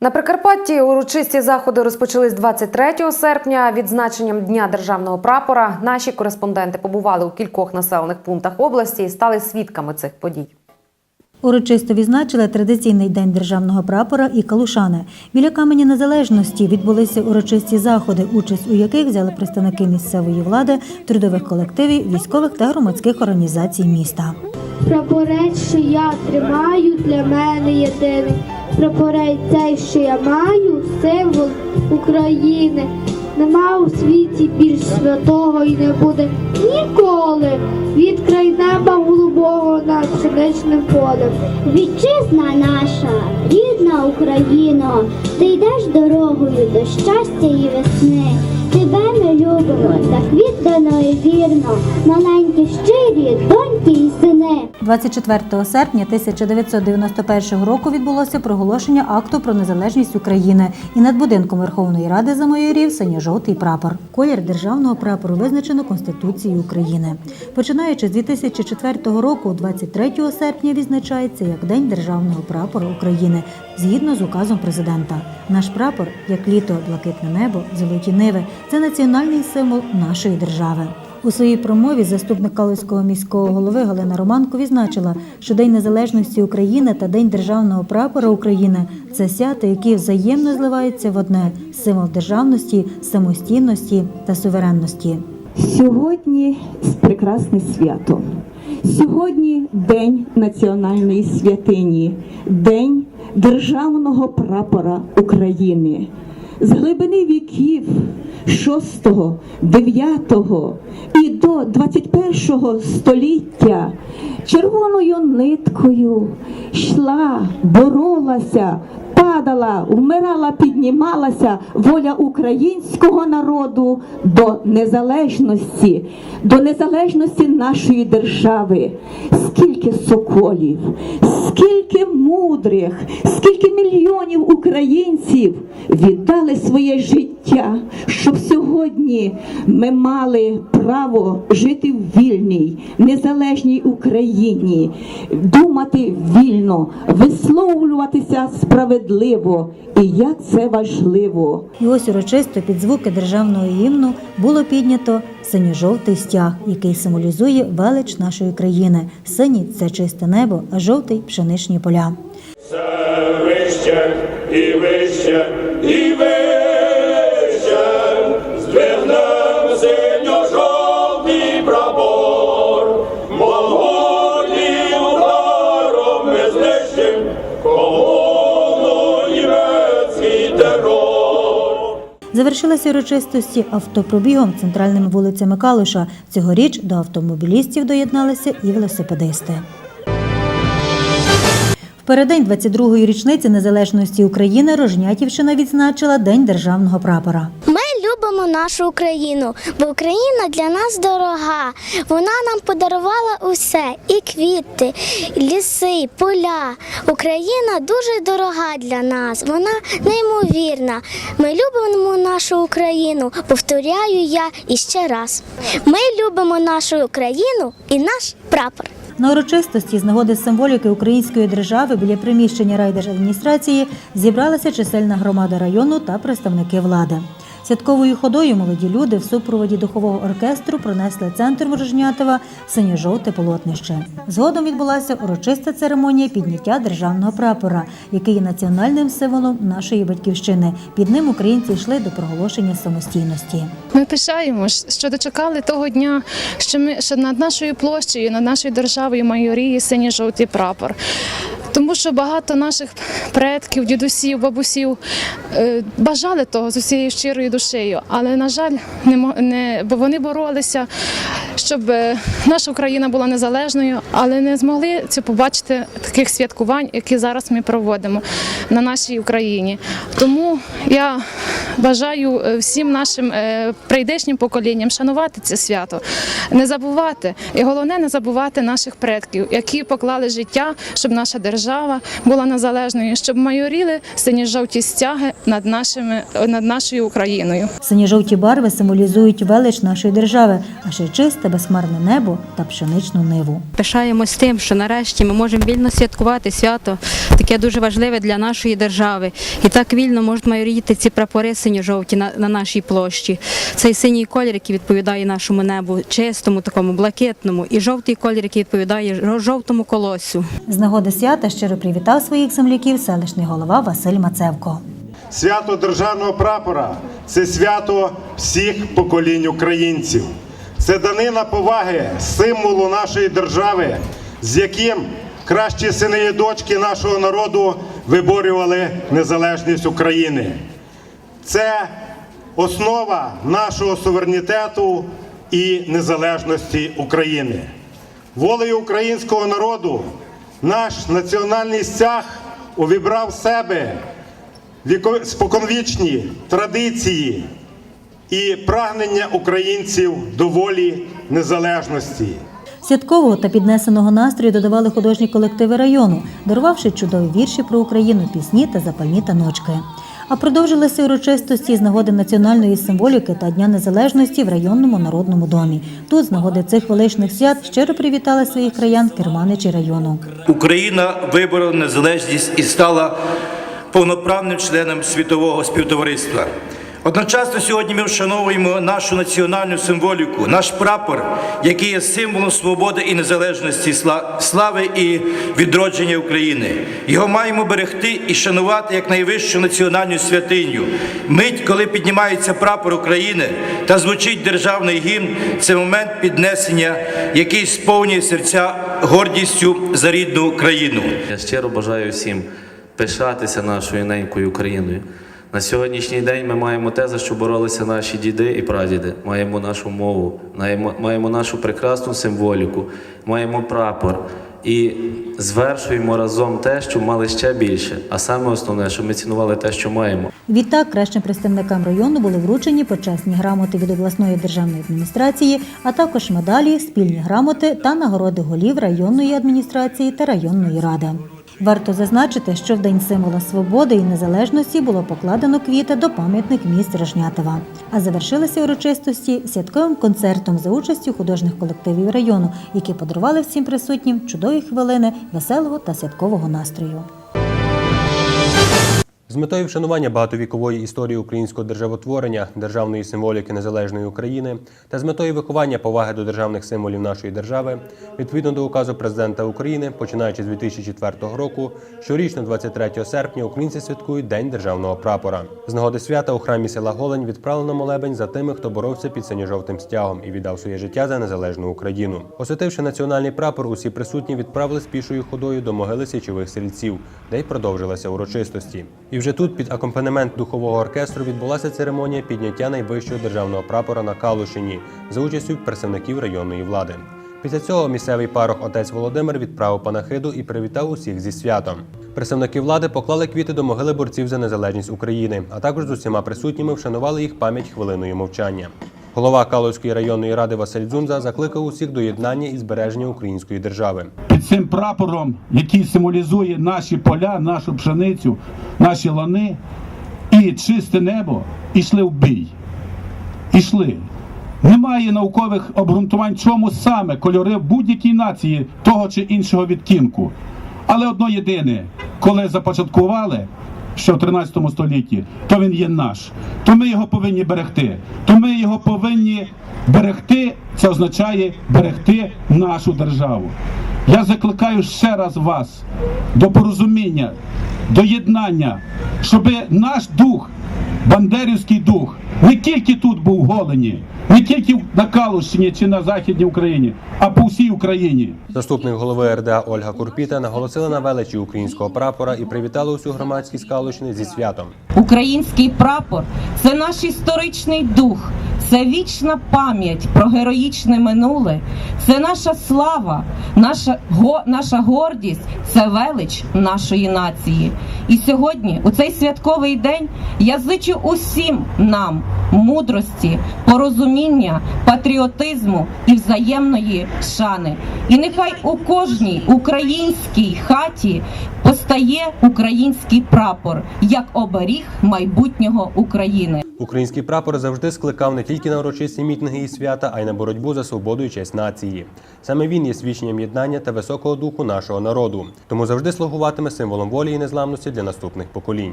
На Прикарпатті урочисті заходи розпочались 23 серпня. Відзначенням Дня державного прапора наші кореспонденти побували у кількох населених пунктах області і стали свідками цих подій. Урочисто відзначили традиційний день державного прапора і калушани. Біля камені незалежності відбулися урочисті заходи, участь у яких взяли представники місцевої влади, трудових колективів, військових та громадських організацій міста. Прапорець, що я тримаю, для мене єдиний. Прапорець цей, що я маю, символ України. Нема у світі більш святого і не буде ніколи. Від край неба голубого над пшеничним полем. Вітчизна наша, рідна Україно, ти йдеш дорогою до щастя і весни. Тебе ми любимо так віддано і вірно, маленькі щирі доньки і сини. 24 серпня 1991 року відбулося проголошення акту про незалежність України і над будинком Верховної Ради замайорів синьо-жовтий прапор. Колір державного прапору визначено Конституцією України. Починаючи з 2004 року, 23 серпня відзначається як День державного прапора України згідно з указом президента. Наш прапор, як літо, блакитне небо, золоті ниви, це національний символ нашої держави. У своїй промові заступник Калузького міського голови Галина Романко відзначила, що День Незалежності України та День державного прапора України це свята, які взаємно зливаються в одне символ державності, самостійності та суверенності. Сьогодні прекрасне свято. Сьогодні День національної святині, День державного прапора України. З глибини віків 6, 9 і до 21 століття червоною ниткою йшла, боролася, падала, вмирала, піднімалася воля українського народу до незалежності, до незалежності нашої держави. Скільки соколів, скільки мудрих, скільки мільйонів українців віддали своє життя, щоб сьогодні ми мали право жити в вільній, незалежній Україні, думати вільно, висловлюватися справедливо. І як це важливо. І ось урочисто під звуки державного гімну було піднято синьо-жовтий стяг, який символізує велич нашої країни. Синій це чисте небо, а жовтий пшеничні поля. Все вище і вище і вище, Завершилися урочистості автопробігом центральними вулицями Калуша. Цьогоріч до автомобілістів доєдналися і велосипедисти. Передень переддень 22-ї річниці незалежності України Рожнятівщина відзначила День державного прапора. Ми любимо нашу Україну, бо Україна для нас дорога. Вона нам подарувала усе: і квіти, і ліси, поля. Україна дуже дорога для нас. Вона неймовірна. Ми любимо нашу Україну. Повторяю я іще раз. Ми любимо нашу Україну і наш прапор. На урочистості з нагоди символіки української держави біля приміщення райдержадміністрації зібралася чисельна громада району та представники влади. Святковою ходою молоді люди в супроводі духового оркестру пронесли центр Ворожнятова синьо-жовте полотнище. Згодом відбулася урочиста церемонія підняття державного прапора, який є національним символом нашої батьківщини. Під ним українці йшли до проголошення самостійності. Ми пишаємось, що дочекали того дня, що ми що над нашою площею, над нашою державою майоріє синій жовтий прапор. Тому що багато наших предків, дідусів, бабусів е, бажали того з усією щирою душею, але на жаль, не не бо вони боролися, щоб е, наша Україна була незалежною, але не змогли це побачити таких святкувань, які зараз ми проводимо на нашій Україні. Тому я бажаю е, всім нашим е, прийдешнім поколінням шанувати це свято, не забувати і головне не забувати наших предків, які поклали життя, щоб наша держава була незалежною, щоб майоріли сині жовті стяги над нашими над нашою Україною. Синьо-жовті барви символізують велич нашої держави, а ще чисте безхмарне небо та пшеничну ниву. Пишаємось тим, що нарешті ми можемо вільно святкувати свято, таке дуже важливе для нашої держави. І так вільно можуть майоріти ці прапори синьо-жовті на, на нашій площі. Цей синій колір, який відповідає нашому небу, чистому, такому блакитному, і жовтий колір, який відповідає жовтому колосю. З нагоди свята щиро привітав своїх земляків селищний голова Василь Мацевко. Свято державного прапора це свято всіх поколінь українців. Це данина поваги символу нашої держави, з яким кращі сини і дочки нашого народу виборювали незалежність України. Це основа нашого суверенітету і незалежності України. Волею українського народу наш національний стяг увібрав в себе споконвічні традиції і прагнення українців до волі незалежності. Святкового та піднесеного настрою додавали художні колективи району, дарувавши чудові вірші про Україну, пісні та запальні таночки. А продовжилися урочистості з нагоди національної символіки та Дня Незалежності в районному народному домі. Тут з нагоди цих величних свят щиро привітали своїх краян керманичі району. Україна виборола незалежність і стала повноправним членом світового співтовариства. Одночасно сьогодні ми вшановуємо нашу національну символіку, наш прапор, який є символом свободи і незалежності, сла- слави і відродження України. Його маємо берегти і шанувати як найвищу національну святиню. Мить, коли піднімається прапор України та звучить державний гімн, це момент піднесення, який сповнює серця гордістю за рідну країну. Я щиро бажаю всім пишатися нашою ненькою Україною. На сьогоднішній день ми маємо те, за що боролися наші діди і прадіди. Маємо нашу мову, маємо, нашу прекрасну символіку, маємо прапор і звершуємо разом те, що мали ще більше. А саме основне, що ми цінували те, що маємо. Відтак кращим представникам району були вручені почесні грамоти від обласної державної адміністрації, а також медалі, спільні грамоти та нагороди голів районної адміністрації та районної ради. Варто зазначити, що в День символа свободи і незалежності було покладено квіти до пам'ятник міст Рожнятова. А завершилися урочистості святковим концертом за участю художніх колективів району, які подарували всім присутнім чудові хвилини веселого та святкового настрою. З метою вшанування багатовікової історії українського державотворення, державної символіки незалежної України та з метою виховання поваги до державних символів нашої держави, відповідно до указу президента України, починаючи з 2004 року, щорічно 23 серпня українці святкують День державного прапора. З нагоди свята у храмі села Голень відправлено молебень за тими, хто боровся під синьо-жовтим стягом і віддав своє життя за незалежну Україну. Освятивши національний прапор, усі присутні відправились пішою ходою до могили січових стрільців, де й продовжилися урочистості. Вже тут, під акомпанемент духового оркестру, відбулася церемонія підняття найвищого державного прапора на Калушині за участю представників районної влади. Після цього місцевий парох отець Володимир відправив панахиду і привітав усіх зі святом. Представники влади поклали квіти до могили борців за незалежність України, а також з усіма присутніми вшанували їх пам'ять хвилиною мовчання. Голова Калузької районної ради Василь Дзунза закликав усіх до єднання і збереження української держави. під цим прапором, який символізує наші поля, нашу пшеницю, наші лани і чисте небо, ішли в бій. Ішли. Немає наукових обґрунтувань, чому саме кольори будь-якій нації того чи іншого відтінку. Але одно єдине, коли започаткували, що в 13 столітті, то він є наш. То ми його повинні берегти. То ми його повинні берегти. Це означає берегти нашу державу. Я закликаю ще раз вас до порозуміння, до єднання, щоб наш дух, бандерівський дух, не тільки тут був в Голені, не тільки на Калущині чи на Західній Україні, а по всій Україні. Заступник голови РДА Ольга Курпіта наголосила на величі українського прапора і привітала усю громадськість Калущини зі святом. Український прапор це наш історичний дух, це вічна пам'ять про героїчне минуле, це наша слава, наша, го, наша гордість, це велич нашої нації. І сьогодні, у цей святковий день, я зичу усім нам мудрості, порозуміння, патріотизму і взаємної шани. І нехай у кожній українській хаті постає український прапор як оберіг майбутнього України. Український прапор завжди скликав не тільки на урочисті мітинги і свята, а й на боротьбу за свободу і честь нації. Саме він є свідченням єднання та високого духу нашого народу, тому завжди слугуватиме символом волі і незламності для наступних поколінь.